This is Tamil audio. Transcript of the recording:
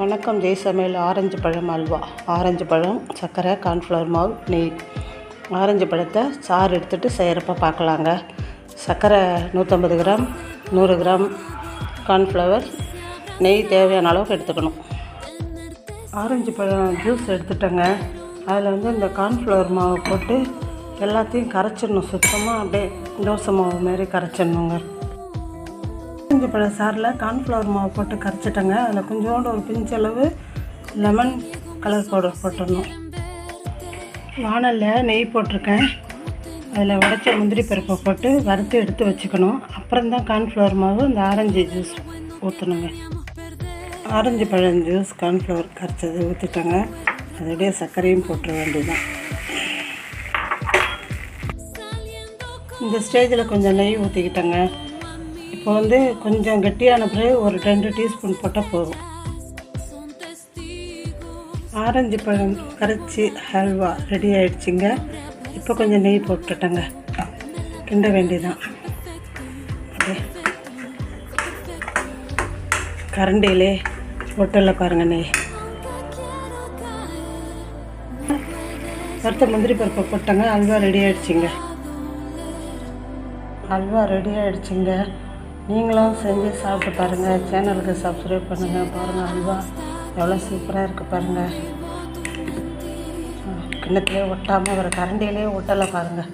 வணக்கம் ஜெய் சமையல். ஆரஞ்சு பழம் அல்வா. ஆரஞ்சு பழம் சர்க்கரை கார்ன்ஃப்ளவர் மாவு நெய். ஆரஞ்சு பழத்தை சாறு எடுத்துகிட்டு செய்கிறப்ப பார்க்கலாங்க. சர்க்கரை நூற்றம்பது கிராம் நூறு கிராம் கார்ன்ஃப்ளவர் நெய் தேவையான அளவுக்கு எடுத்துக்கணும். ஆரஞ்சு பழம் ஜூஸ் எடுத்துட்டேங்க. அதில் வந்து இந்த கார்ன்ஃப்ளவர் மாவு போட்டு எல்லாத்தையும் கரைச்சிடணும். சுத்தமாக அப்படியே தோசை மாவு மாரி கரைச்சிடணுங்க. ஆரஞ்சு பழ சாரில் கார்ன்ஃப்ளவர் மாவு போட்டு கரைச்சிட்டேங்க. அதில் கொஞ்சோண்டு ஒரு பிஞ்சளவு லெமன் கலர் பவுடர் போட்டுடணும். வானலில் நெய் போட்டிருக்கேன். அதில் உடச்ச முந்திரி பருப்பை போட்டு வறுத்து எடுத்து வச்சுக்கணும். அப்புறம் தான் கார்ன்ஃப்ளவர் மாவு இந்த ஆரஞ்சு ஜூஸ் ஊற்றணுங்க ஆரஞ்சு பழம் ஜூஸ் கார்ன்ஃப்ளவர் கரைச்சது ஊற்றிட்டேங்க அதோடைய சர்க்கரையும் போட்டுற வேண்டியதுதான். இந்த ஸ்டேஜில் கொஞ்சம் நெய் ஊற்றிக்கிட்டேங்க இப்போ வந்து கொஞ்சம் கெட்டியான பிறகு ஒரு ரெண்டு டீஸ்பூன் போட்டால் போதும். ஆரஞ்சு பழம் கரைச்சி ஹல்வா ரெடி ஆயிடுச்சுங்க. இப்போ கொஞ்சம் நெய் போட்டுட்டேங்க. கிண்ட வேண்டியதான் அப்படியே. கரண்டியிலே ஒட்டல பாருங்க நெய். வறுத்த முந்திரி பருப்பை போட்டேங்க. அல்வா ரெடி ஆயிடுச்சுங்க. அல்வா ரெடி ஆயிடுச்சுங்க. நீங்களும் செஞ்சு சாப்பிட்டு பாருங்கள் சேனலுக்கு சப்ஸ்கிரைப் பண்ணுங்கள் பாருங்கள் அல்வா. எவ்வளோ சூப்பராக இருக்குது பாருங்கள் கிண்ணத்துலேயே ஒட்டாமல் ஒரு கரண்டியிலே ஒட்டலை பாருங்கள்